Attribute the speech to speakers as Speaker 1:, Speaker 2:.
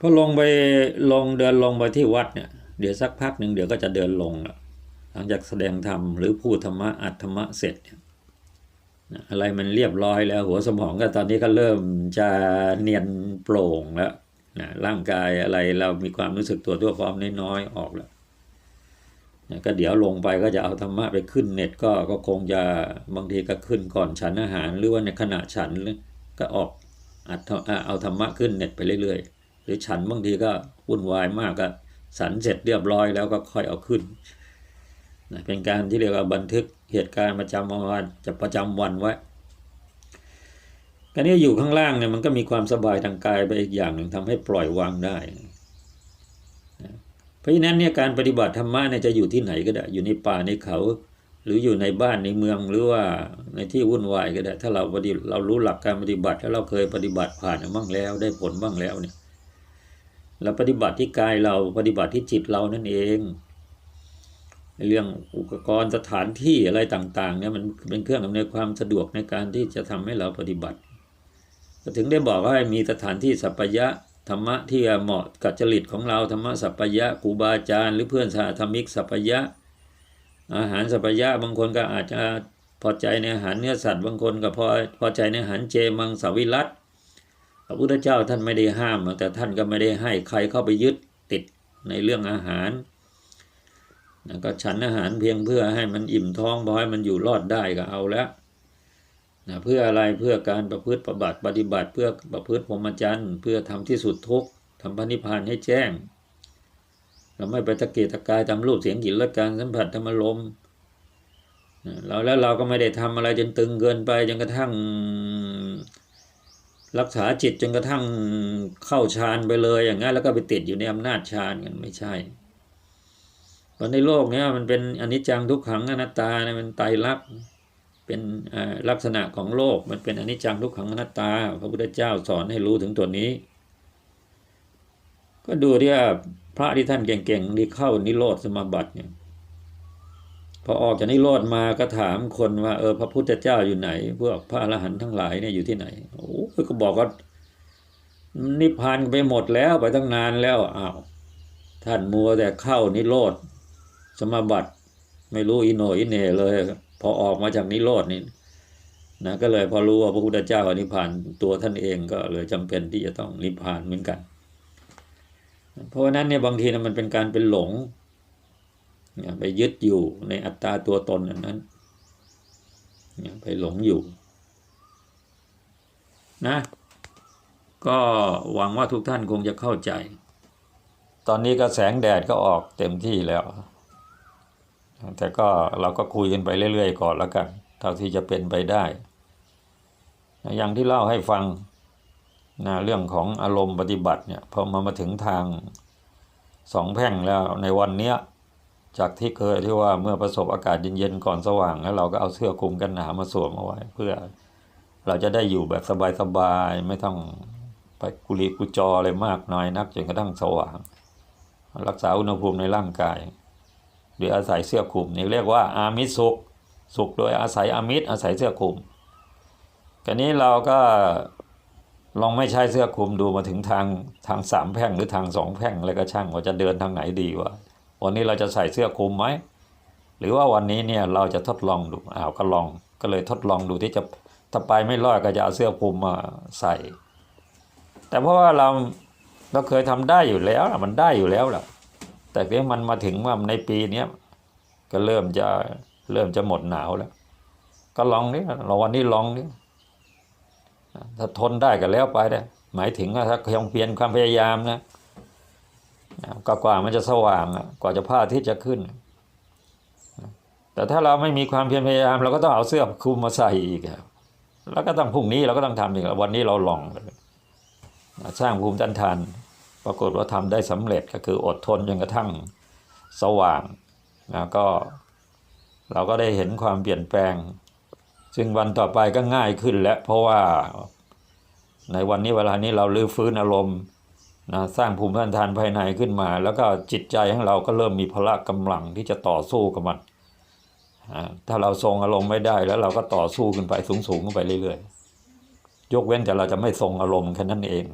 Speaker 1: พอลงไปลงเดินลงไปที่วัดเนี่ยเดี๋ยวสักพักหนึ่งเดี๋ยวก็จะเดินลงละหลังจากแสดงธรรมหรือพูดธรรมะอัดธรรมะเสร็จเนี่ยอะไรมันเรียบร้อยแล้ว หัวสมองก็ตอนนี้ก็เริ่มจะเนียนโปร่งแล้วนะร่างกายอะไรเรามีความรู้สึกตัวทั่วพร้อมน้อยๆออกแล้วนะก็เดี๋ยวลงไปก็จะเอาธรรมะไปขึ้นเน็ตก็ก็คงจะบางทีก็ขึ้นก่อนฉันอาหาร หรือว่าในขณะฉันก็ออกอัดเอาธรรมะขึ้นเน็ตไปเรื่อยๆ หรือฉันบางทีก็วุ่นวายมากก็สันเสร็จเรียบร้อยแล้วก็ค่อยเอาขึ้นนะเป็นการที่เรียกว่าบันทึกเหตุการณ์ประจำวันจะประจำวันไว้การนี้อยู่ข้างล่างเนี่ยมันก็มีความสบายทางกายไปอีกอย่างหนึ่งทำให้ปล่อยวางได้นะเพราะฉะนั้นเนี่ยการปฏิบัติธรรมะเนี่ยจะอยู่ที่ไหนก็ได้ อยู่ในป่าในเขา หรืออยู่ในบ้านในเมืองหรือว่าในที่วุ่นวายก็ได้ ถ้าเราปฏิเรารู้หลักการปฏิบัติแล้วเราเคยปฏิบัติผ่านมาบ้างแล้ว ได้ผลบ้างแล้วเนี่ย เราปฏิบัติที่กายเราปฏิบัติที่จิตเรานั่นเองเรื่องอุปกรณ์สถานที่อะไรต่างๆเนี่ยมันเป็นเครื่องอำนวยความสะดวกในการที่จะทำให้เราปฏิบัติถึงได้บอกว่าให้มีสถานที่สัปปายะธรรมะที่เหมาะกับจริตของเราธรรมะสัปปายะครูบาอาจารย์หรือเพื่อนสาธมิกสัปปายะ อาหารสัปปายะบางคนก็อาจจะพอใจในอาหารเนื้อสัตว์บางคนก็พอพอใจในอาหารเจมังสวิรัต ระพุทธเจ้าท่านไม่ได้ห้ามแต่ท่านก็ไม่ได้ให้ใครเข้าไปยึดติดในเรื่องอาหารนะก็ฉันอาหารเพียงเพื่อให้มันอิ่มท้องพอให้มันอยู่รอดได้ก็เอาแล้วนะเพื่ออะไรเพื่อการประพฤติประบัติปฏิบัติ เพื่อประพฤติพรหมจรรย์เพื่อทำที่สุดทุกทำพระนิพพานให้แจ้งเราไม่ไปตะเกียกตะกายทำรูปเสียงกลิ่นรสการสัมผัสธรรมลมเราแล้วเราก็ไม่ได้ทำอะไรจนตึงเกินไปจนกระทั่ง รักษาจิตจนกระทั่งเข้าฌานไปเลยอย่างนั้นแล้วก็ไปติดอยู่ในอำนาจฌานกันไม่ใช่เพราะในโลกเนี้ยมันเป็นอนิจจังทุกขังอนัตตาเนี่ยมันไตรลักษณ์เป็นลักษณะของโลกมันเป็นอนิจจังทุกขังอนัตตา พระพุทธเจ้าสอนให้รู้ถึงตัวนี้ ก็ดูที่ว่าพระที่ท่านเก่งๆที่เข้านิโรธสมาบัติเนี่ย พอออกจากนิโรธมาก็ถามคนว่าเออพระพุทธเจ้าอยู่ไหน พวกพระอรหันต์ทั้งหลายเนี่ยอยู่ที่ไหนโอ้ก็บอกว่านิพพานไปหมดแล้วไปตั้งนานแล้วอ้าวท่านมัวแต่เข้านิโรธสมาบัติไม่รู้อิโหนอิเหนเลย พอออกมาจากนิโรธนี่นะก็เลยพอรู้ว่าพระพุทธเจ้านิพพานตัวท่านเองก็เลยจำเป็นที่จะต้องนิพพานเหมือนกัน เพราะฉะนั้นเนี่ยบางทีนะมันเป็นการเป็นหลง ไปยึดอยู่ในอัตตาตัวตนนั้น ไปหลงอยู่นะก็หวังว่าทุกท่านคงจะเข้าใจ ตอนนี้ก็แสงแดดก็ออกเต็มที่แล้ว แต่ก็เราก็คุยกันไปเรื่อยๆก่อนแล้วกัน เท่าที่จะเป็นไปได้ อย่างที่เล่าให้ฟังนะเรื่องของอารมณ์ปฏิบัติเนี่ยพอมามาถึงทางสองแพ่งแล้วในวันเนี้ย จากที่เคยที่ว่าเมื่อประสบอากาศเย็นๆก่อนสว่างแล้วเราก็เอาเสื้อคลุมกันหนาวมาสวมเอาไว้ เพื่อเราจะได้อยู่แบบสบายๆไม่ต้องไปกุลีกุจออะไรมากน้อยนักจนกระทั่งสว่าง รักษาอุณหภูมิในร่างกาย โดยอาศัยเสื้อคลุมนี่เรียกว่าอามิสุขสุขโดยอาศัยอามิตรอาศัยเสื้อคลุมกันนี้เราก็ลองไม่ใช้เสื้อคลุมดูมาถึงทางทางสามแพ่งหรือทางสองแพ่งอะไรก็ช่างว่าจะเดินทางไหนดีวะ วันนี้เราจะใส่เสื้อคลุมไหมหรือว่าวันนี้เนี่ยเราจะทดลองดูอ้าวก็ลองก็เลยทดลองดูที่จะถ้าไปไม่รอดก็จะเอาเสื้อคลุมมาใส่ แต่เพราะว่าเราเราเคยทำได้อยู่แล้วมันได้อยู่แล้วแหละแต่ที่มันมาถึงว่าในปีเนี้ยก็เริ่มจะเริ่มจะหมดหนาวแล้ว ก็ลองนี่เราวันนี้ลองนี่ถ้าทนได้ก็แล้วไปได้หมายถึงว่าถ้ายังเปลี่ยนความพยายามนะ ก็กว่ามันจะสว่างกว่าจะพระอาทิตย์จะขึ้น แต่ถ้าเราไม่มีความเพียรพยายาม เราก็ต้องเอาเสื้อคลุมมาใส่อีกครับแล้วก็ต้องพรุ่งนี้เราก็ต้องทำอีกวันนี้เราลองสร้างภูมิต้านทานปรากฏว่าทำได้สำเร็จก็คืออดทนจนกระทั่งสว่างนะก็เราก็ได้เห็นความเปลี่ยนแปลง ซึ่งวันต่อไปก็ง่ายขึ้นแล้วเพราะว่าในวันนี้เวลานี้เราลื้อฟื้นอารมณ์ นะสร้างภูมิต้านทานภายในขึ้นมา แล้วก็จิตใจของเราก็เริ่มมีพละกำลังที่จะต่อสู้กับมันถ้าเราทรงอารมณ์ไม่ได้แล้วเราก็ต่อสู้ขึ้นไปสูงๆขึ้นไปเรื่อยๆ ยกเว้นแต่เราจะไม่ทรงอารมณ์แค่นั้นเอง